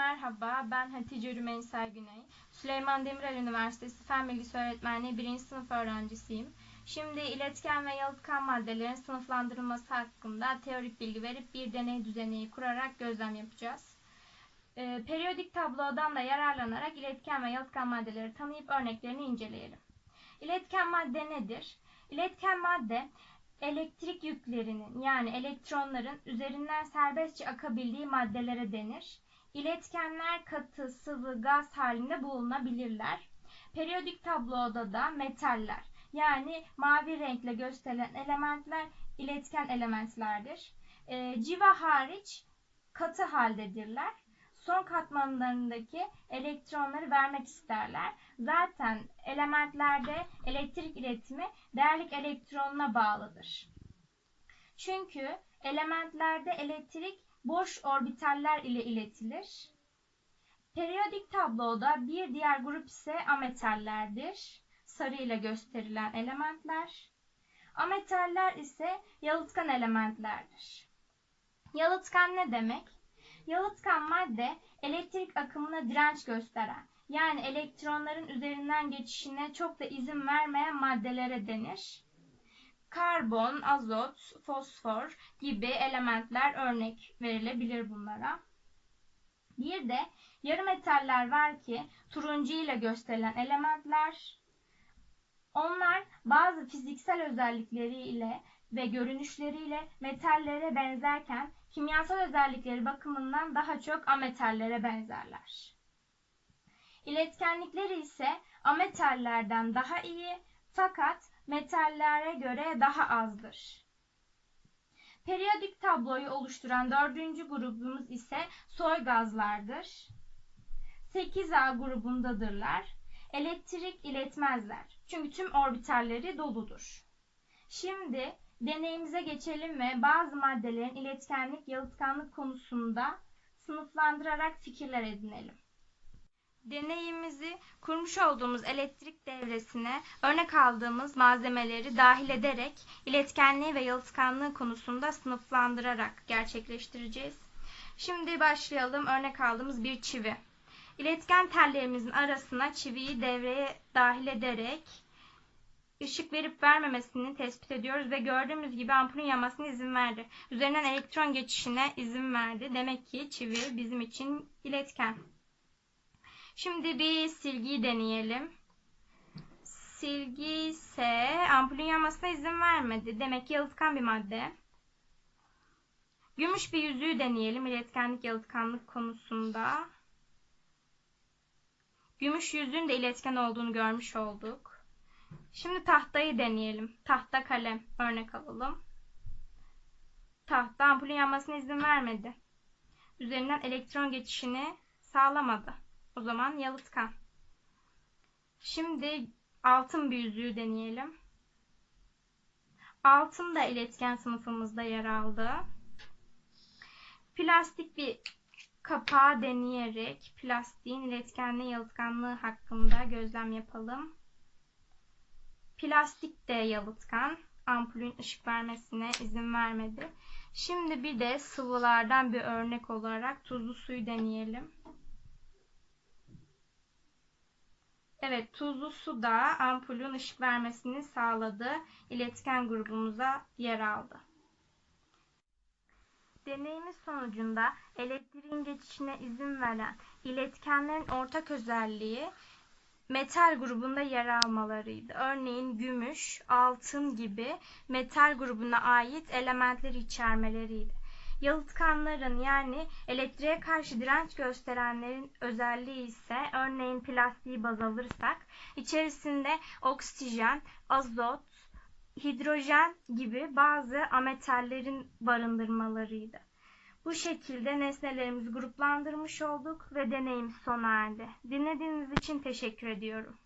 Merhaba, ben Hatice Rümeysa Güney. Süleyman Demirel Üniversitesi Fen Bilgisi Öğretmenliği 1. sınıf öğrencisiyim. Şimdi iletken ve yalıtkan maddelerin sınıflandırılması hakkında teorik bilgi verip bir deney düzeni kurarak gözlem yapacağız. Ee, periyodik tablodan da yararlanarak iletken ve yalıtkan maddeleri tanıyıp örneklerini inceleyelim. İletken madde nedir? İletken madde elektrik yüklerinin yani elektronların üzerinden serbestçe akabildiği maddelere denir. İletkenler katı, sıvı, gaz halinde bulunabilirler. Periyodik tabloda da metaller yani mavi renkle gösterilen elementler iletken elementlerdir. E, civa hariç katı haldedirler. Son katmanlarındaki elektronları vermek isterler. Zaten elementlerde elektrik iletimi değerlik elektronuna bağlıdır. Çünkü elementlerde elektrik boş orbitaller ile iletilir. Periyodik tabloda bir diğer grup ise ametallerdir. Sarı ile gösterilen elementler. Ametaller ise yalıtkan elementlerdir. Yalıtkan ne demek? Yalıtkan madde elektrik akımına direnç gösteren yani elektronların üzerinden geçişine çok da izin vermeyen maddelere denir. Karbon, azot, fosfor gibi elementler örnek verilebilir bunlara. Bir de yarı metaller var ki turuncu ile gösterilen elementler. Onlar bazı fiziksel özellikleriyle ve görünüşleriyle metallere benzerken kimyasal özellikleri bakımından daha çok ametallere benzerler. İletkenlikleri ise ametallerden daha iyi fakat metallere göre daha azdır. Periyodik tabloyu oluşturan dördüncü grubumuz ise soy gazlardır. 8A grubundadırlar. Elektrik iletmezler. Çünkü tüm orbitalleri doludur. Şimdi deneyimize geçelim ve bazı maddelerin iletkenlik, yalıtkanlık konusunda sınıflandırarak fikirler edinelim. Deneyimizi kurmuş olduğumuz elektrik devresine örnek aldığımız malzemeleri dahil ederek iletkenliği ve yalıtkanlığı konusunda sınıflandırarak gerçekleştireceğiz. Şimdi başlayalım. Örnek aldığımız bir çivi. İletken tellerimizin arasına çiviyi devreye dahil ederek ışık verip vermemesini tespit ediyoruz ve gördüğümüz gibi ampulün yanmasına izin verdi. Üzerinden elektron geçişine izin verdi. Demek ki çivi bizim için iletken. Şimdi bir silgiyi deneyelim. Silgi ise ampulün yanmasına izin vermedi. Demek ki yalıtkan bir madde. Gümüş bir yüzüğü deneyelim iletkenlik yalıtkanlık konusunda. Gümüş yüzüğün de iletken olduğunu görmüş olduk. Şimdi tahtayı deneyelim. Tahta kalem örnek alalım. Tahta ampulün yanmasına izin vermedi. Üzerinden elektron geçişini sağlamadı. O zaman yalıtkan. Şimdi altın bir yüzüğü deneyelim. Altın da iletken sınıfımızda yer aldı. Plastik bir kapağı deneyerek plastiğin iletkenliği yalıtkanlığı hakkında gözlem yapalım. Plastik de yalıtkan. Ampulün ışık vermesine izin vermedi. Şimdi bir de sıvılardan bir örnek olarak tuzlu suyu deneyelim. Evet, tuzlu su da ampulün ışık vermesini sağladı. İletken grubumuza yer aldı. Deneyimiz sonucunda elektriğin geçişine izin veren iletkenlerin ortak özelliği metal grubunda yer almalarıydı. Örneğin gümüş, altın gibi metal grubuna ait elementleri içermeleriydi. Yalıtkanların yani elektriğe karşı direnç gösterenlerin özelliği ise örneğin plastiği baz alırsak içerisinde oksijen, azot, hidrojen gibi bazı ametallerin barındırmalarıydı. Bu şekilde nesnelerimizi gruplandırmış olduk ve deneyim sona erdi. Dinlediğiniz için teşekkür ediyorum.